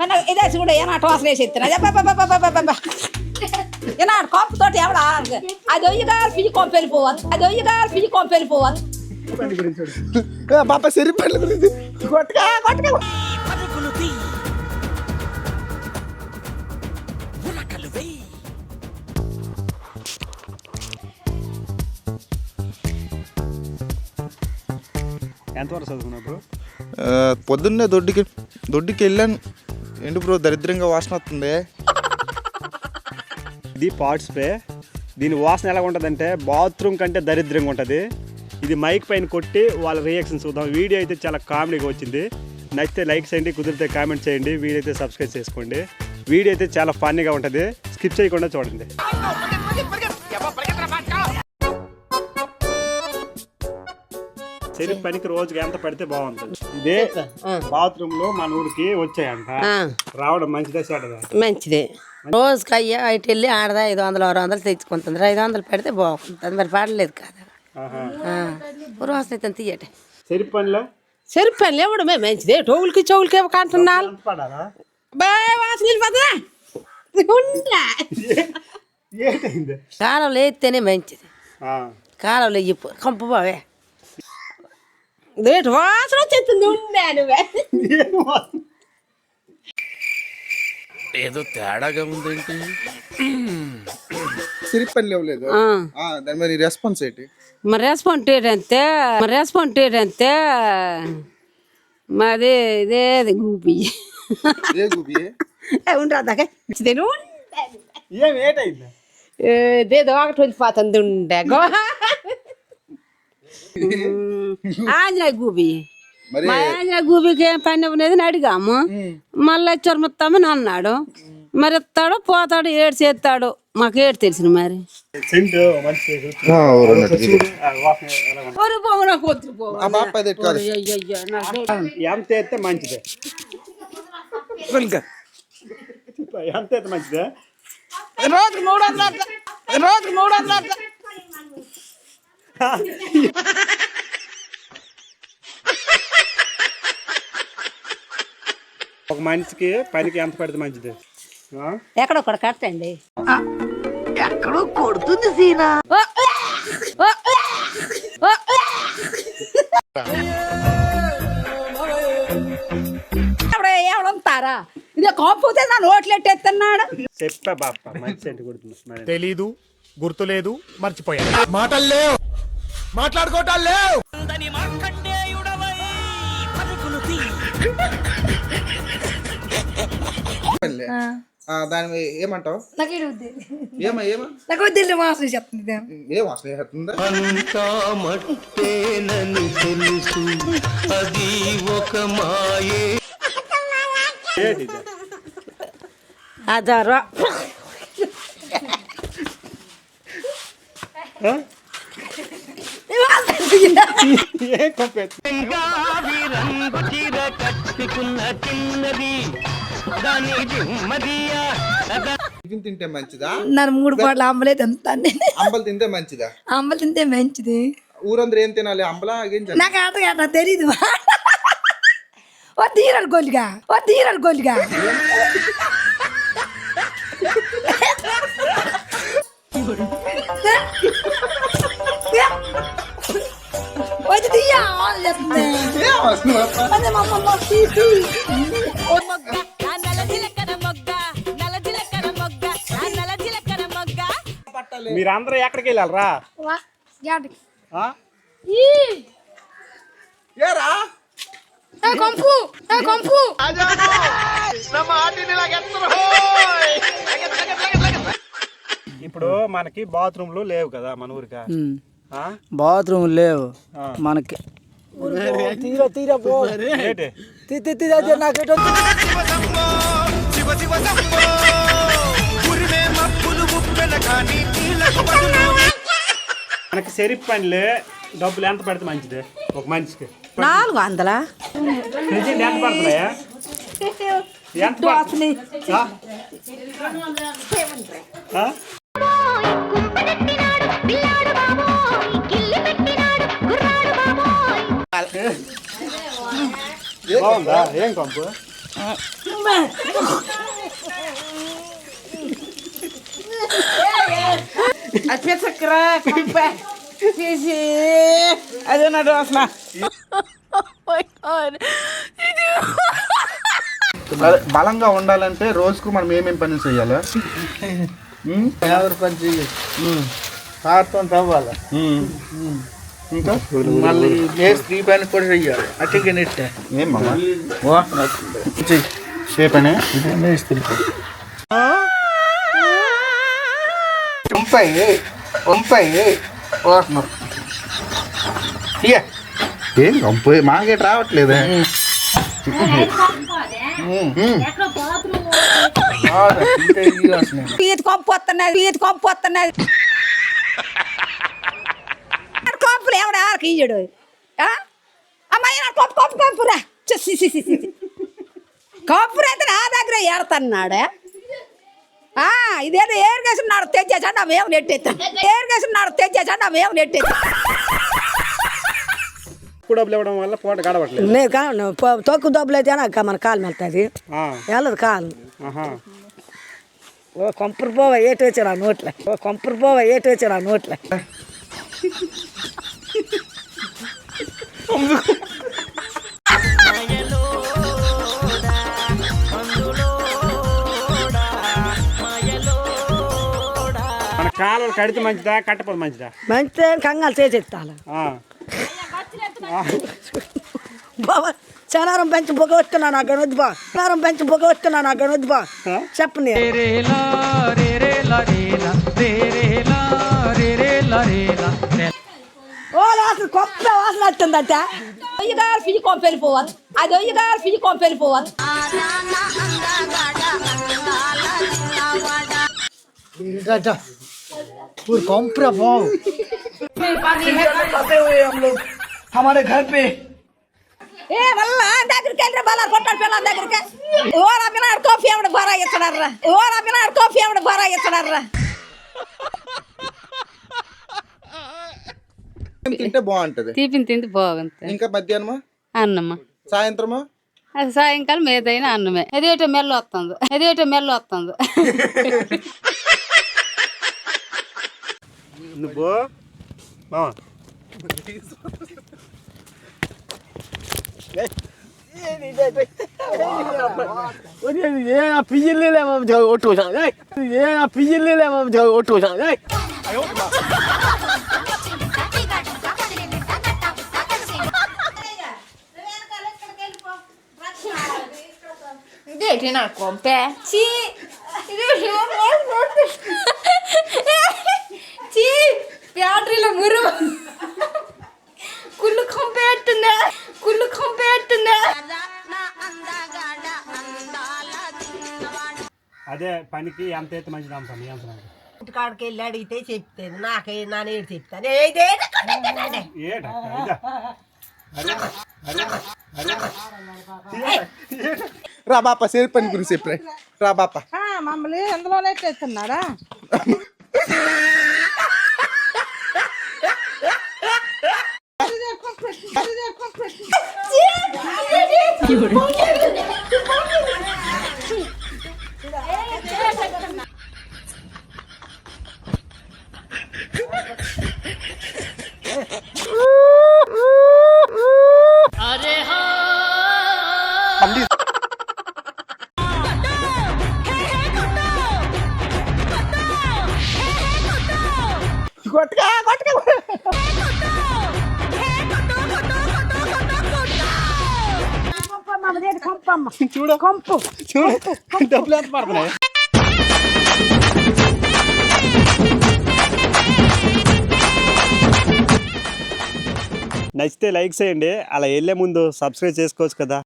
మన ఇదేసి కూడా ఏనాటి వాసన వేసి ఎత్తున్నా ఏనాడు కొంపతోటి ఎవడా అది ఒయ్యగా పియ్యి కొంప వెళ్ళిపోవచ్చు అది ఒయ్యగా పియ్యి కొంప వెళ్ళిపోవచ్చు ఏ, పాప సరిపడ్ల గురించి కొట్టగా కొట్టగా ఎంతవరకు పొద్దున్నే దొడ్డికి దొడ్డికి వెళ్ళాను. ఏంటి బ్రో దరిద్రంగా వాసన వస్తుంది? ఇది పాట్ స్ప్రే. దీని వాసన ఎలా ఉంటుందంటే బాత్రూమ్ కంటే దరిద్రంగా ఉంటుంది. ఇది మైక్ పైన కొట్టి వాళ్ళ రియాక్షన్ చూద్దాం. వీడియో అయితే చాలా కామెడీగా వచ్చింది. నచ్చితే లైక్ చేయండి కుదిరితే కామెంట్ చేయండి. వీడియో అయితే సబ్స్క్రైబ్ చేసుకోండి. వీడియో అయితే చాలా ఫన్నీగా ఉంటుంది. స్కిప్ చేయకుండా చూడండి. శరీర పనికి రోజుకి ఎంత పడితే బాగుంటుంది. ఇదే బాత్రూమ్లో మన ఊరికి వచ్చాయంట. రావడం మంచిదా చెడ్డదా? మంచిదే. రోజుకి అయ్యా ఇటు వెళ్ళి ఆడదా ఐదు వందలు ఆరు వందలు తెచ్చుకుంటుంది. ఐదు వందలు పెడితే బాగుంటుంది. మరి పడలేదు కదా. అయితే తీయట. శరీర పనిలో? సరిపోయి ఇవ్వడమే మంచిదే. టోగులకి చెవులకి ఏంటైంది? కాలంలో ఎత్తేనే మంచిది. ఆ. కాలంలో ఇప్పు కంపు బావే. వాసన వచ్చేస్తుంది ఉండే నువ్వే ఏం వాసన? ఏదో తేడాగా ఉందేంటి? సిరిపల్లి ఇవ్వలేదు దాని నీ రెస్పాన్స్ ఏంటి? మరి రెస్పాండ్ ఏంటంటే మరి ఏంటంటే మాది ఇదే గూపి ఏ గుబి ఉండరాదాక తిను ఏం ఏటైంది? ఇదేదో ఒకటి వెళ్ళిపోతుంది ఉండే. గో. ఆంజనేయ గూబి. మరి మా ఆంజనేయ గూబికి ఏం పని అనేది అడిగాము. మళ్ళీ చొరమిస్తామని అన్నాడు. మరి ఇస్తాడు పోతాడు ఏడు చేస్తాడు. మాకు ఏడు తెలిసిన మరి. మంచిదే. రోజుకి మూడు వందలు. రోజుకి మూడు వందలు. ఒక మనిషికి పనికి ఎంత పడితే మంచిది? ఎక్కడ ఒకటి కట్టండి ఎక్కడో కొడుతుంది సీనా. ఎవడ ఎవడంతారా ఇదే కొంపతే నా నోట్లు ఎట్టేస్తున్నాడు చెప్పా బాప్ప మంచి సెంట్ కొడుతుంది. మరి. తెలీదు గుర్తులేదు మర్చిపోయా మాటలు లేవు. మాట్లాడుకోవటాలు లేవు ఉందని మార్కండేయుడవై పరుగులు తీ. ఆ, దాని మీద ఏమంటావు? నాకు ఇది వద్దు ఏమా ఏమా? నాకు వద్దు మాసం చెప్తుంది ఏం వాసన చేస్తుందా ఏంటి ఇది? హజారు ఆ? ఏం కొంపెత్తు? టిఫిన్ తింటే మంచిదా? నన్ను మూడు పాటలు అంబలే తింటాను నేను. అంబలు తింటే మంచిదా? అంబలు తింటే మంచిది. ఊరందరూ ఏం తినాలి? అంబలా ఏం? నాకు ఆట తెలీదు. ఓ తీరాలి గోలిగా ఓ తీరాలి గోలిగా. మీరందరూ ఎక్కడికి వెళ్ళాలరా వా, యాడికి? ఆ? ఈ. ఏరా ఏ కొంపు ఏ కొంపు ఇప్పుడు మనకి బాత్రూమ్లు లేవు కదా మన ఊరికా? బాత్రూమ్ లేవు. మనకి తీరా తీరా పో. ఏంటి? తీ తీ తీరా నాకెటో మనకి సెరిప్ పనిలే. డబ్బులు ఎంత పడితే మంచిది? ఒక మనిషికి. నాలుగు వందల? ఎంత పడుతున్నాయా ఎంత పడుతుంది? ఆ? ఆ? బాగుందా? ఏం కంపు? అదే నా దోసన బలంగా ఉండాలంటే రోజుకు మనం ఏమేం పనులు చేయాలి? ఎవరి పని చెయ్యదు పాత్రం తవ్వాలి? ఇంకా మళ్ళీ మేస్త్రి పని కూడా చెయ్యాలి అట్టగా నెట్టే ఏం మామ షేపనే మేస్త్రి ఉంటాయి ఉంటాయి పోతున్నాం ఏం గంపు మాకేట్ రావట్లేదే పీత కొంపు వస్తున్నది పీత కొంపు వస్తున్నది కొంపులు ఎవడా ఇయ్యడు? అమ్మాయి నా కొంపు కొంపు కొంపురా చి, చి, చి, చి, చి. కొంపురు అయితే నా దగ్గర ఏడతన్నాడే. ఆ, ఇదేదో ఏరుగేసినాడు తెచ్చేసండి మేము నెట్టేస్తాం ఏరుగేసినాడు తెచ్చేసండి మేము నెట్టేస్తాం ఎక్కువ డబ్బులు ఇవ్వడం వల్ల పూట గడవట్లేదు. లేదు కాను తక్కువ డబ్బులు అయితే నాకు మన కాలు వెళ్తుంది వెళ్ళదు కాలు. ఓ కొంపరు పోవ ఏటు వచ్చారు ఆ నోట్లే? ఓ కొంపరు పోవ ఏటు వచ్చారు ఆ నోట్లే? మన కాలువలు కడితే మంచిదా కట్టపోతే మంచిదా? మంచిదే కంగాలు చేసేస్తాను ఆ. బాబా చనారం పెంచి పొగ వస్తున్నా నాకు వద్దు బా చనారం పెంచి పొగ వస్తున్నా నాకు వద్దు బా చెప్పని వాసన కొత్త వాసన వస్తుందట ఒయ్యగారు ఫీ కొంపు వెళ్ళిపోవచ్చు అది ఒయ్యగారు ఫీ కొంపు వెళ్ళిపోవచ్చు पूरे कॉम्प्रा पाओ हमारे घर पे ఏ మళ్ళా దగ్గరికి వెళ్ళి బలారు కొట్టాడు పిల్లల దగ్గరికి ఓరా పిల్లాడు కాఫీ ఆవిడ బరా ఇస్తున్నారా ఓరా పిల్లాడు కాఫీ ఆవిడ బరా ఇస్తున్నారా తింటే బాగుంటది తీపిని తింటే బాగుంటుంది ఇంకా మధ్యాహ్నమా అన్నమా సాయంత్రమా సాయంకాలం ఏదైనా అన్నమే ఎదేటో మెల్ల వస్తుంది ఎదేటో మెల్ల వస్తుంది నువ్వు పిజిల్లేమో ఒట్టు ఏ పిజిల్లేమో ఒట్టు ఇదేంటి నా కొంపే చీ చీ బ్యాటరీలో మురు కుళ్ళు కొంపే ఎట్టుందా కుళ్ళు కొంపే ఎట్టుందా అదే పనికి ఎంత అయితే మంచిది అమ్ముతాను ఎంత ఇంటికాడికి వెళ్ళి అడిగితే చెప్తాను నాకే నానే చెప్తాను ఇదా రా బాప సేరు పని గురించి చెప్పే రా. బాప. మమ్మల్ని అందులోనే చేస్తున్నారా? చూడు. చూడు. డబ్బులు ఎంత పడుతున్నాయి? నచ్చితే లైక్ చేయండి. అలా వెళ్ళే ముందు సబ్స్క్రైబ్ చేసుకోవచ్చు కదా.